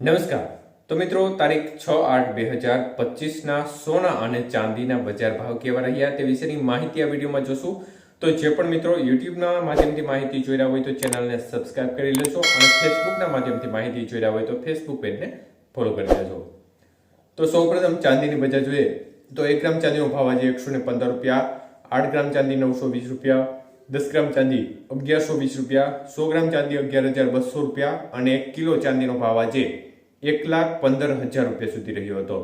નમસ્કાર. તો મિત્રો, તારીખ છ આઠ બે હજાર પચીસના સોના અને ચાંદીના બજાર ભાવ કેવા રહ્યા તે વિશેની માહિતી આ વિડીયોમાં જોશું. તો જે પણ મિત્રો યુટ્યુબના માધ્યમથી માહિતી જોઈ રહ્યા હોય તો ચેનલને સબસ્ક્રાઇબ કરી લેશો અને ફેસબુકના માધ્યમથી માહિતી જોઈ રહ્યા હોય તો ફેસબુક પેજને ફોલો કરી લેજો. તો સૌપ્રથમ ચાંદીની બજાર જોઈએ. તો એક ગ્રામ ચાંદીનો ભાવ આજે એકસો પંદર રૂપિયા, આઠ ગ્રામ ચાંદી નવસો વીસ રૂપિયા દસ ગ્રામ ચાંદી અગિયારસો વીસ રૂપિયા, સો ગ્રામ ચાંદી અગિયાર હજાર બસો રૂપિયા અને એક કિલો ચાંદીનો ભાવ આજે એક લાખ પંદર હજાર રૂપિયા સુધી રહ્યો હતો.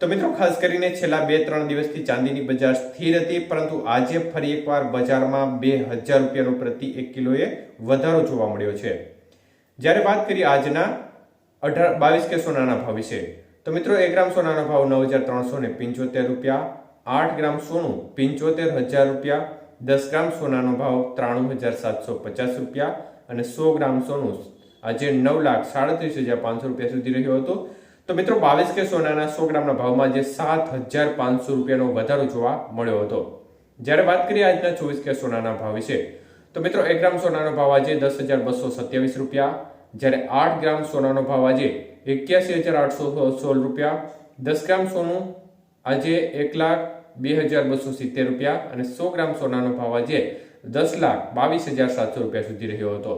તો મિત્રો, ખાસ કરીને છેલ્લા બે ત્રણ દિવસથી ચાંદીની બજાર સ્થિર હતી, પરંતુ આજે ફરી એકવાર બજારમાં બે હજાર રૂપિયાનો પ્રતિ એક કિલોએ વધારો જોવા મળ્યો છે. જ્યારે વાત કરીએ આજના અઢાર, બાવીસ કે સોનાના ભાવ વિશે, તો મિત્રો, એક ગ્રામ સોનાનો ભાવ નવ હજાર ત્રણસો ને પંચોતેર રૂપિયા, આઠ ગ્રામ સોનું પંચોતેર હજાર રૂપિયા દસ ગ્રામ સોનાનો ભાવ ત્રાણું હજાર સાતસો પચાસ રૂપિયા અને સો ગ્રામ સોનું આજે નવ લાખ સાડત્રીસ હજાર પાંચસો રૂપિયા સુધી રહ્યો હતો. તો મિત્રો, બાવીસ કે સોનાના સો ગ્રામના ભાવમાં જે સાત હજાર પાંચસો રૂપિયાનો વધારો જોવા મળ્યો હતો. જ્યારે વાત કરીએ આજના ચોવીસ કે સોનાના ભાવ વિશે, તો મિત્રો, એક ગ્રામ સોનાનો ભાવ આજે દસ હજાર બસો સત્યાવીસ રૂપિયા. જ્યારે આઠ ગ્રામ સોનાનો ભાવ આજે એક્યાસી હજાર આઠસો સોળ રૂપિયા. દસ ગ્રામ સોનું આજે એક લાખ બે હજાર બસો સિત્તેર રૂપિયા અને સો ગ્રામ સોનાનો ભાવ આજે દસ લાખ બાવીસ હજાર સાતસો રૂપિયા સુધી રહ્યો હતો.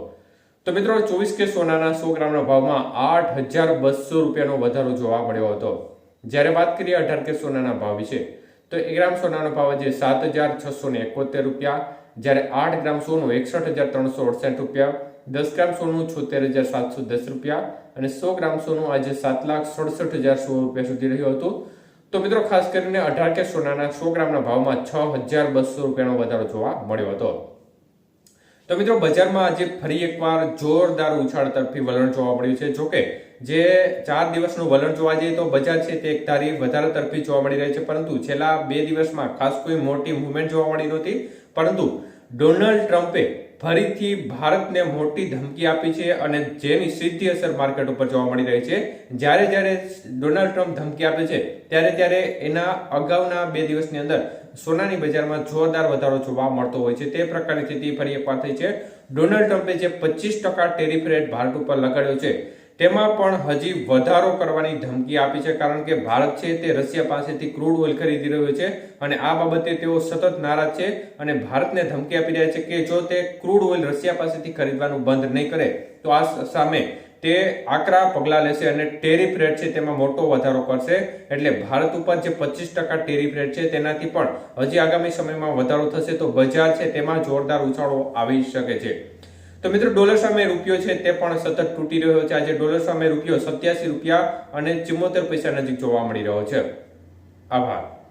તો મિત્રો, ચોવીસ કે સોનાના સો ગ્રામના ભાવમાં આઠ હજાર બસો રૂપિયાનો વધારો જોવા મળ્યો હતો. જ્યારે વાત કરીએ અઢાર કે સોનાના ભાવ વિશે, તો એક ગ્રામ સોનાનો ભાવ આજે સાત હજાર છસો ને એકોતેર રૂપિયા, જ્યારે આઠ ગ્રામ સોનું એકસઠ હજાર ત્રણસો અડસઠ રૂપિયા, દસ ગ્રામ સોનું છોતેર હજાર સાતસો દસ રૂપિયા અને સો ગ્રામ સોનું આજે સાત લાખ સડસઠ હજાર સો રૂપિયા સુધી રહ્યું હતું. તો મિત્રો, ખાસ કરીને અઢાર કે સોનાના સો ગ્રામના ભાવમાં છ હજાર બસો રૂપિયાનો વધારો જોવા મળ્યો હતો. તો મિત્રો, બજારમાં આજે ફરી એકવાર જોરદાર ઉછાળ તરફી વલણ જોવા મળ્યું છે. જોકે, જે ચાર દિવસનું વલણ જોવા જઈએ તો બજાર છે તે એક તારીખ વધારે તરફી જોવા મળી રહી છે. પરંતુ છેલ્લા બે દિવસમાં ખાસ કોઈ મોટી મુવમેન્ટ જોવા મળી નહોતી. પરંતુ ડોનાલ્ડ ટ્રમ્પે ફરીથી ભારતને મોટી ધમકી આપી છે અને જેની સીધી અસર માર્કેટ ઉપર જોવા મળી રહી છે. જ્યારે જ્યારે ડોનાલ્ડ ટ્રમ્પ ધમકી આપે છે, ત્યારે ત્યારે એના અગાઉના બે દિવસની અંદર સોનાની બજારમાં જોરદાર વધારો જોવા મળતો હોય છે. તે પ્રકારની સ્થિતિ ફરી એકવાર થઈ છે. ડોનાલ્ડ ટ્રમ્પે જે પચીસ ટકા ટેરિફ રેટ ભારત ઉપર લગાડ્યો છે તેમાં પણ હજી વધારો કરવાની ધમકી આપી છે, કારણ કે ભારત છે તે રશિયા પાસેથી ક્રૂડ ઓઇલ ખરીદી રહ્યો છે અને આ બાબતે તેઓ સતત નારાજ છે અને ભારતને ધમકી આપી રહ્યા છે કે જો તે ક્રૂડ ઓઇલ રશિયા પાસેથી ખરીદવાનું બંધ નહીં કરે, તો આ સામે તે આકરા પગલાં લેશે અને ટેરિફ રેટ છે તેમાં મોટો વધારો કરશે. એટલે ભારત ઉપર જે પચીસ ટકા ટેરિફ રેટ છે તેનાથી પણ હજી આગામી સમયમાં વધારો થશે તો બજાર છે તેમાં જોરદાર ઉછાળો આવી શકે છે. તો મિત્રો ડોલર સામે રૂપિયો છે તે પણ સતત તૂટી રહ્યો છે. આજે ડોલર સામે રૂપિયો સત્યાસી રૂપિયા અને ચુમ્મોતેર પૈસા નજીક જોવા મળી રહ્યો છે. આભાર.